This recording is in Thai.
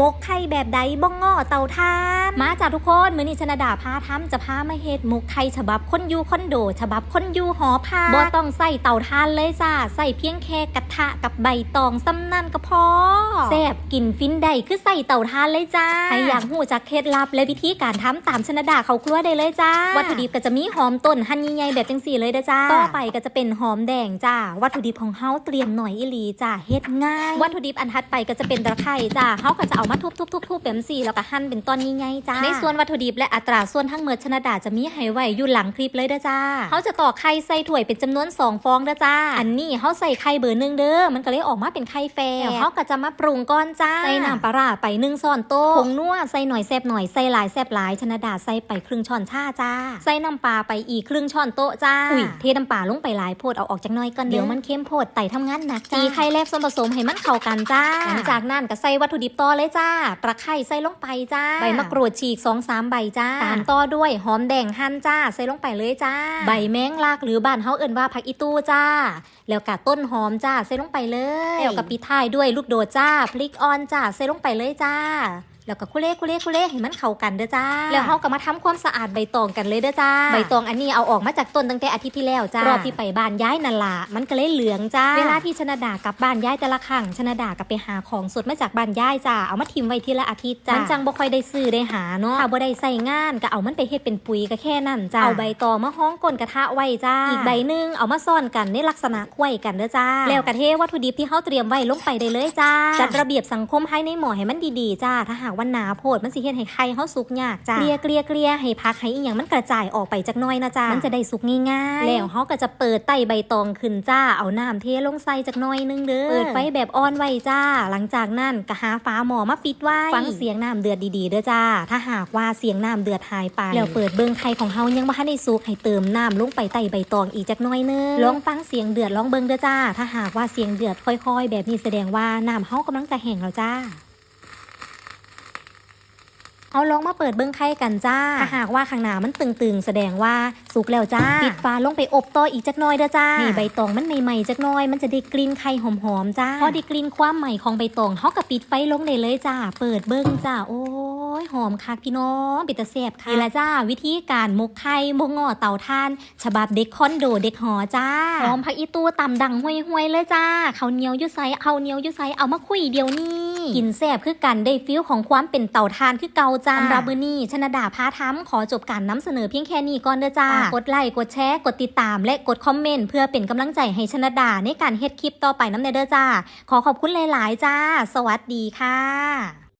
มกไข่แบบใดบ้องงอเตาทานมาจากทุกคนมือนี้ชนะดาพาทำจะพามาเฮ็ดหมกไข่ฉบับคนอยู่คอนโด ฉบับคนอยู่หอพักบ่ต้องใส่เตาทานเลยจ้าใส่เพียงแค่กระทะกับใบตองซ้ำนั่นก็พอแซ่บกินฟินได้คือใส่เตาทานเลยจ้าใครอยากหูจากเคล็ดลับและวิธีการทำตามชนะดาเขาครัวได้เลยจ้าวัตถุดิบก็จะมีหอมต้นหั่นใหญ่แบบจังสี่เลยเด้อจ้าต่อไปก็จะเป็นหอมแดงจ้าวัตถุดิบของเฮาเตรียมหน่อยอีหลีจ้าเฮ็ดง่าย วัตถุดิบอันถัดไปก็จะเป็นตะไคร้จ้าเฮาก็จะเอามาทุบๆๆๆแบบสี่แล้วก็หั่นเป็นตอนใหญ่ๆจ้า ในส่วนวัตถุดิบและอัตราส่วนทั้งหมดชนะดาจะมีให้ไว้อยู่หลังคลิปเลยเด้อจ้าเฮาจะตอกไข่ใส่ถ้วยเป็นจำนวนสองฟองเด้อจ้า อันนี้เฮาใส่ไข่เบอร์หนึ่งเด้อ มันก็เลยออกมาเป็นไข่แฟร์เฮาก็จะมาปรุงก่อนจ้า ใส่น้ำปลาร้าไปหนึ่งช้อนโต๊ะผงนัวใส่หน่อยแซ่บหน่อยใส่หลายแซ่บหลายชนะดาใส่ไปครึ่งช้อนชาจ้า ใส่น้ำปลาไปอีกครึ่งช้อนโต๊ะจ้าอุ้ยเทน้ำปลาลงไปหลายโพดเอาออกจากหน้อยก่อนเดี๋ยวมันเข้มโพดไต่ทำงานหนักจ้าตีไข่แลบส่วนผสมให้มันเข้ากันจ้าหลังจากนั้นก็ใส่วัตถุดิบต่อเลยจ้าตะไคร้ใส่ลงไปจ้า ใบมะกรูดฉีก2อสามใบจ้าตามต่อด้วยหอมแดงหั่นจ้า ใส่ลงไปเลยจ้า ใบแมงลากหรือบ้านเฮาเอิ้นว่าผักอีตู้จ้า แล้วกะต้นหอมจ้า ใส่ลงไปเลย แล้วก็ปิดท้ายด้วยลูกโดดจ้า พริกอ่อนจ้า ใส่ลงไปเลยจ้า แล้วก็คุเล่คุเล่คุเล่ให้มันเข้ากันเด้อจ้า แล้วเฮาก็มาทำความสะอาดใบตองกันเลยเด้อจ้า ใบตองอันนี้เอาออกมาจากต้นตั้งแต่อาทิตย์ที่แล้วจ้ารอบที่ไปบ้านย้ายนั่นล่ะมันก็เลยเหลืองจ้า เวลาที่ชนะดากลับบ้านย้ายแต่ละครั้งชนะดาก็ไปหาของสดมาจากบ้านย้ายจ้า เอามาทิมไว้ทีละอาทิตย์จ้า มันจังบ่ค่อยได้ซื้อได้หาเนาะถ้าบ่ได้ใส่งานก็เอามันไปเฮ็ดเป็นปุ๋ยก็แค่นั้นจ้า เอาใบตองมาห้องก้นกระทะไว้จ้า อีกใบหนึงเอามาซ่อนกันในลักษณะไขว้กันเด้อจ้า แล้วกระเทวัตถุดิบที่เฮาเตรียมไว้ลงไปได้เลยจ้า จัดระเบียบสังคมให้ในหม้อให้มันดีๆจ้าถ้าหากว่าหนาโพดมันสิเฮ็ดให้ไข่เฮาสุกยากจ้าเกลียเกลียเกลียให้พักให้อีหยังมันกระจายออกไปจากหน้อยนะจ้ามันจะได้สุกง่ายๆแล้วเฮาก็จะเปิดไต้ใบตองขึ้นจ้าเอาน้ำเทลงใส่จากหน้อยนึงเด้อเปิดไฟแบบอ่อนไว้จ้า หลังจากนั้นก็หาฟ้าหม้อมาปิดไว้ฟังเสียงน้ำเดือดดีๆเด้อจ้า ถ้าหากว่าเสียงน้ำเดือดหายไปแล้วเปิดเบิ่งไข่ของเฮายังบ่ทันได้สุกให้เติมน้ำลงไปไต้ใบตองอีกจักหน้อยนึงลองฟังเสียงเดือดลองเบิ่งเด้อจ้า ถ้าหากว่าเสียงเดือดค่อย ๆ แบบนี้แสดงว่าน้ำเฮากำลังจะแห้งแล้วจ้า เอาลองมาเปิดเบิ้งไข่กันจ้าถ้าหากว่าข้างหน้ามันตึงๆ แสดงว่าสุกแล้วจ้า ปิดฝาลงไปอบต่ออีกจักหน้อยเด้อจ้า นี่ใบตองมันใหม่ๆจักหน้อย มันจะได้กลิ่นไข่หอมๆจ้า พอได้กลิ่นความใหม่ของใบตองเฮาก็ปิดไฟลงได้เลยจ้า เปิดเบิ้งจ้า โอ้ยหอมคักพี่น้องปิดตาแซ่บค่ะนี่ละจ้า วิธีการมกไข่มกงอเตาถ่าน ฉบับเด็กคอนโดเด็กหอจ้าหอมผักอีตูตำดังห่วยๆเลยจ้าข้าวเหนียวอยุไซข้าวเหนียวอยุไซเอามาคุยเดียวนี้ กินแซ่บคือกันได้ฟิลของความเป็นเต่าทานคือเกาจ้าสำหรับมือนี้ชนดาพาทํขอจบการนำเสนอเพียงแค่นี้ก่อนเด้อจ้า กดไลค์กดแชร์กดติดตาม และกดคอมเมนต์เพื่อเป็นกำลังใจให้ชนดาในการเฮ็ดคลิปต่อไปน้ำเนเด้อจ้า ขอขอบคุณหลาย ๆ จ้า สวัสดีค่ะ